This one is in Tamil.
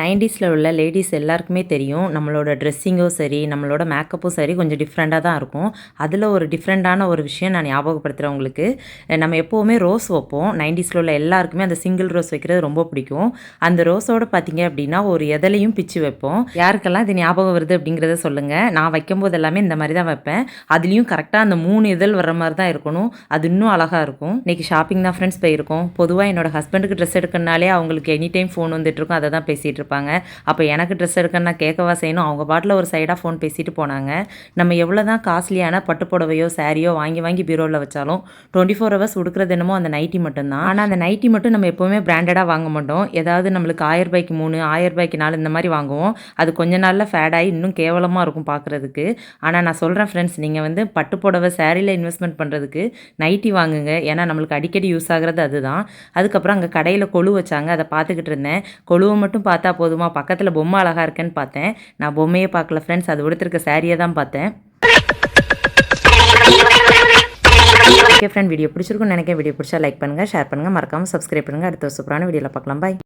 நைன்டிஸில் உள்ள லேடிஸ் எல்லாருக்குமே தெரியும். நம்மளோட ட்ரெஸ்ஸிங்கும் சரி நம்மளோட மேக்கப்பும் சரி கொஞ்சம் டிஃப்ரெண்ட்டாக தான் இருக்கும். அதில் ஒரு டிஃப்ரெண்ட்டான ஒரு விஷயம் நான் ஞாபகப்படுத்துகிறேன் உங்களுக்கு. நம்ம எப்போவுமே ரோஸ் வைப்போம். நைன்டிஸில் உள்ள எல்லாருக்குமே அந்த சிங்கிள் ரோஸ் வைக்கிறது ரொம்ப பிடிக்கும். அந்த ரோஸோட பார்த்தீங்க அப்படின்னா ஒரு எதலையும் பிச்சு வைப்போம். யாருக்கெல்லாம் இது ஞாபகம் வருது அப்படிங்கிறத சொல்லுங்கள் நான் வைக்கும்போது எல்லாமே இந்த மாதிரி தான் வைப்பேன். அதுலேயும் கரெக்டாக அந்த மூணு இதழ் வர மாதிரி தான் இருக்கணும். அது இன்னும் அழகாக இருக்கும். இன்னைக்கு ஷாப்பிங் தான் ஃப்ரெண்ட்ஸ் போயிருக்கோம். பொதுவாக என்னோட ஹஸ்பண்டுக்கு ட்ரெஸ் எடுக்கணுனாலே அவங்களுக்கு எனி டைம் ஃபோன் வந்துட்டுருக்கும் அதை தான் பேசிகிட்டு இருப்பாங்க அப்போ எனக்கு ட்ரெஸ் எடுக்கணும் நான் கேட்கவா செய்யணும்? அவங்க பாட்டில் ஒரு சைடாக ஃபோன் பேசிட்டு போனாங்க. நம்ம எவ்வளோ தான் காஸ்ட்லியான பட்டு புடவையோ சாரியோ வாங்கி வாங்கி பீரோவில் வச்சாலும் டுவெண்ட்டி ஃபோர் ஹவர்ஸ் உடுக்கிறது என்னமோ அந்த நைட்டி மட்டும்தான். ஆனால் அந்த நைட்டி மட்டும் நம்ம எப்போவுமே பிராண்டடாக வாங்க மாட்டோம். ஏதாவது நம்மளுக்கு ஆயிரம் ரூபாய்க்கு மூணு ஆயிரம் ரூபாய்க்கு நாலு இந்த மாதிரி வாங்குவோம். அது கொஞ்ச நாளில் ஃபேடாகி இன்னும் கேவலமாக இருக்கும் பார்க்குறதுக்கு ஆனால் நான் சொல்கிறேன் ஃப்ரெண்ட்ஸ் நீங்கள் வந்து பட்டு புடவை சாரியில் இன்வெஸ்ட்மெண்ட் பண்ணுறதுக்கு நைட்டி வாங்குங்க. ஏன்னா நம்மளுக்கு அடிக்கடி யூஸ் ஆகுறது அதுதான். அதுக்கப்புறம் அங்கே கடையில் கொழு வச்சாங்க. அதை பார்த்துக்கிட்டு இருந்தேன். கொழுவை மட்டும் பார்த்தா போதுமா? பக்கத்தில் பொம்மை அழகாக இருக்கேன்னு பார்த்தேன். நான் பொம்மையே பார்க்கல ஃப்ரெண்ட்ஸ் அது உடுத்திருக்க சாரியை தான் பார்த்தேன். ஓகே ஃப்ரெண்ட் வீடியோ பிடிச்சிருக்குன்னு நினைக்கிறேன். வீடியோ பிடிச்சா லைக் பண்ணுங்கள் ஷேர் பண்ணுங்கள் மறக்காமல் சப்ஸ்கிரைப் பண்ணுங்கள் அடுத்த ஒரு சூப்பரான வீடியோவில் பார்க்கலாம். பாய்